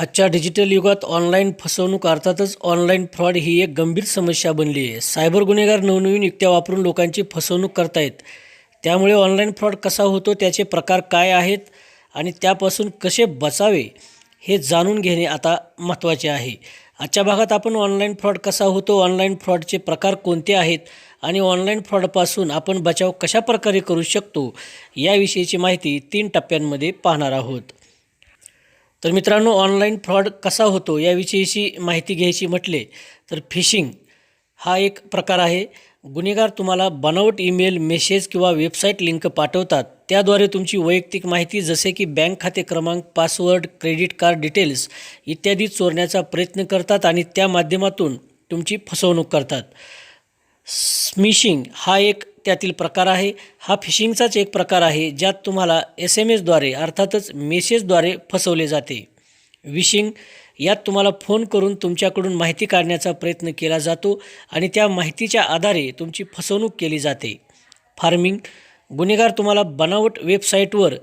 आजच्या डिजिटल युगात ऑनलाईन फसवणूक अर्थातच ऑनलाईन फ्रॉड ही एक गंभीर समस्या बनली आहे. सायबर गुन्हेगार नवनवीन युक्त्या वापरून लोकांची फसवणूक करतायत. त्यामुळे ऑनलाईन फ्रॉड कसा होतो त्याचे प्रकार काय आहेत आणि त्यापासून कसे बचावे हे जाणून घेणे आता महत्त्वाचे आहे. आजच्या भागात आपण ऑनलाईन फ्रॉड कसा होतो ऑनलाईन फ्रॉडचे प्रकार कोणते आहेत आणि ऑनलाईन फ्रॉडपासून आपण बचाव कशा प्रकारे करू शकतो याविषयीची माहिती तीन टप्प्यांमध्ये पाहणार आहोत. तर मित्रांनो ऑनलाईन फ्रॉड कसा होतो याविषयीची माहिती घ्यायची म्हटले तर फिशिंग हा एक प्रकार आहे. गुन्हेगार तुम्हाला बनावट ईमेल मेसेज किंवा वेबसाईट लिंक पाठवतात. त्याद्वारे तुमची वैयक्तिक माहिती जसे की बँक खाते क्रमांक पासवर्ड क्रेडिट कार्ड डिटेल्स इत्यादी चोरण्याचा प्रयत्न करतात आणि त्या माध्यमातून तुमची फसवणूक करतात. स्मिशिंग हा एक त्यातील प्रकार आहे. हा फिशिंगचाच एक प्रकार आहे ज्यात तुम्हाला एस एम एसद्वारे अर्थातच मेसेजद्वारे फसवले जाते. विशिंग यात तुम्हाला फोन करून तुमच्याकडून माहिती काढण्याचा प्रयत्न केला जातो आणि त्या माहितीच्या आधारे तुमची फसवणूक केली जाते. फार्मिंग गुन्हेगार तुम्हाला बनावट वेबसाईटवर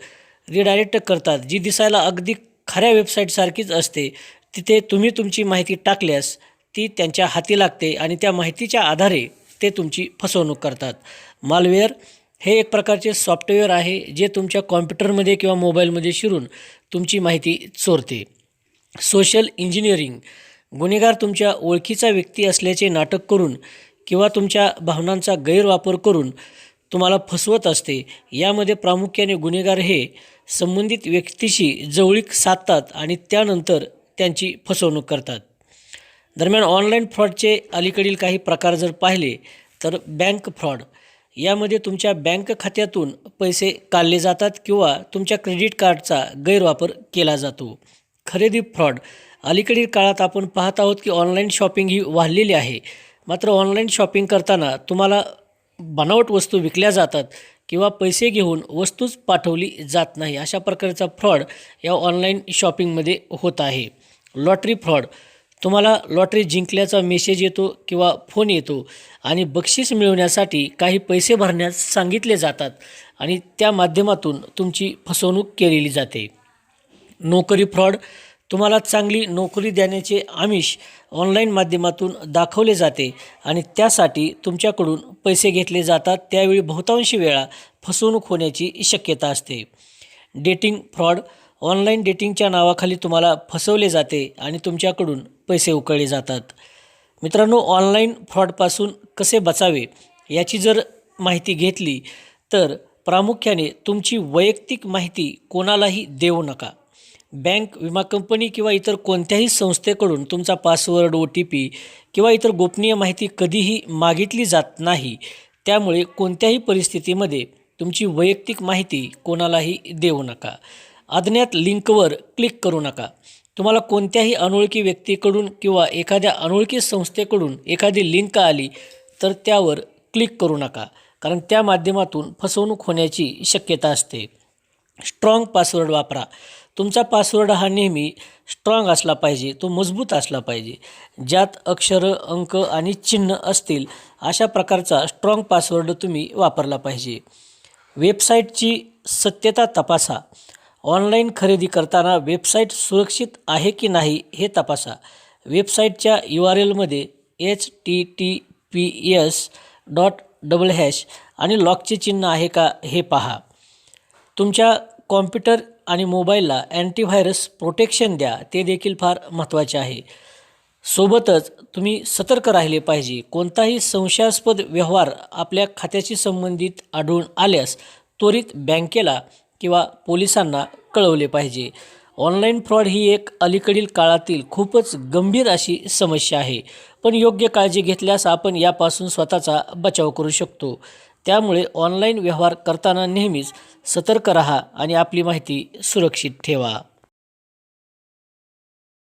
रिडायरेक्ट करतात जी दिसायला अगदी खऱ्या वेबसाईटसारखीच असते. तिथे तुम्ही तुमची माहिती टाकल्यास ती त्यांच्या हाती लागते आणि त्या माहितीच्या आधारे ते तुमची फसवणूक करतात. मालवेअर हे एक प्रकारचे सॉफ्टवेअर आहे जे तुमच्या कॉम्प्युटरमध्ये किंवा मोबाईलमध्ये शिरून तुमची माहिती चोरते. सोशल इंजिनिअरिंग गुन्हेगार तुमच्या ओळखीचा व्यक्ती असल्याचे नाटक करून किंवा तुमच्या भावनांचा गैरवापर करून तुम्हाला फसवत असते. यामध्ये प्रामुख्याने गुन्हेगार हे संबंधित व्यक्तीशी जवळीक साधतात आणि त्यानंतर त्यांची फसवणूक करतात. दरम्यान ऑनलाईन फ्रॉडचे अलीकडील काही प्रकार जर पाहिले तर बँक फ्रॉड. यामध्ये तुमच्या बँक खात्यातून पैसे काढले जातात किंवा तुमच्या क्रेडिट कार्डचा गैरवापर केला जातो. खरेदी फ्रॉड. अलीकडील काळात आपण पाहत आहोत की ऑनलाईन शॉपिंग ही वाढलेली आहे. मात्र ऑनलाईन शॉपिंग करताना तुम्हाला बनावट वस्तू विकल्या जातात किंवा पैसे घेऊन वस्तूच पाठवली जात नाही. अशा प्रकारचा फ्रॉड या ऑनलाईन शॉपिंगमध्ये होत आहे. Lottery fraud. तुम्हाला लॉटरी जिंकल्याचा मेसेज येतो किंवा फोन येतो आणि बक्षीस मिळवण्यासाठी काही पैसे भरण्यास सांगितले जातात आणि त्या माध्यमातून तुमची फसवणूक केलेली जाते. नोकरी फ्रॉड तुम्हाला चांगली नोकरी देण्याचे आमिष ऑनलाईन माध्यमातून दाखवले जाते आणि त्यासाठी तुमच्याकडून पैसे घेतले जातात. त्यावेळी बहुतांशी वेळा फसवणूक होण्याची शक्यता असते. डेटिंग फ्रॉड ऑनलाईन डेटिंगच्या नावाखाली तुम्हाला फसवले जाते आणि तुमच्याकडून पैसे उकळले जातात. मित्रांनो ऑनलाईन फ्रॉडपासून कसे बचावे याची जर माहिती घेतली तर प्रामुख्याने तुमची वैयक्तिक माहिती कोणालाही देऊ नका. बँक विमा कंपनी किंवा इतर कोणत्याही संस्थेकडून तुमचा पासवर्ड ओ टी पी किंवा इतर गोपनीय माहिती कधीही मागितली जात नाही. त्यामुळे कोणत्याही परिस्थितीमध्ये तुमची वैयक्तिक माहिती कोणालाही देऊ नका. अज्ञात लिंकवर क्लिक करू नका. तुम्हाला कोणत्याही अनोळखी व्यक्तीकडून किंवा एखाद्या अनोळखी संस्थेकडून एखादी लिंक आली तर त्यावर क्लिक करू नका कारण त्या माध्यमातून फसवणूक होण्याची शक्यता असते. स्ट्रॉंग पासवर्ड वापरा. तुमचा पासवर्ड हा नेहमी स्ट्रॉंग असला पाहिजे तो मजबूत असला पाहिजे. ज्यात अक्षरं अंक आणि चिन्ह असतील अशा प्रकारचा स्ट्रॉंग पासवर्ड तुम्ही वापरला पाहिजे. वेबसाईटची सत्यता तपासा. ऑनलाईन खरेदी करताना वेबसाईट सुरक्षित आहे की नाही हे तपासा. वेबसाईटच्या यू आर एलमध्ये H T T P S dot double hash आणि लॉकचे चिन्ह आहे का हे पहा. तुमच्या कॉम्प्युटर आणि मोबाईलला अँटीव्हायरस प्रोटेक्शन द्या ते देखील फार महत्त्वाचे आहे. सोबतच तुम्ही सतर्क राहिले पाहिजे. कोणताही संशयास्पद व्यवहार आपल्या खात्याशी संबंधित आढळून आल्यास त्वरित बँकेला किंवा पोलिसांना कळवले पाहिजे. ऑनलाईन फ्रॉड ही एक अलीकडील काळातील खूपच गंभीर अशी समस्या आहे. पण योग्य काळजी घेतल्यास आपण यापासून स्वतःचा बचाव करू शकतो. त्यामुळे ऑनलाईन व्यवहार करताना नेहमीच सतर्क राहा आणि आपली माहिती सुरक्षित ठेवा.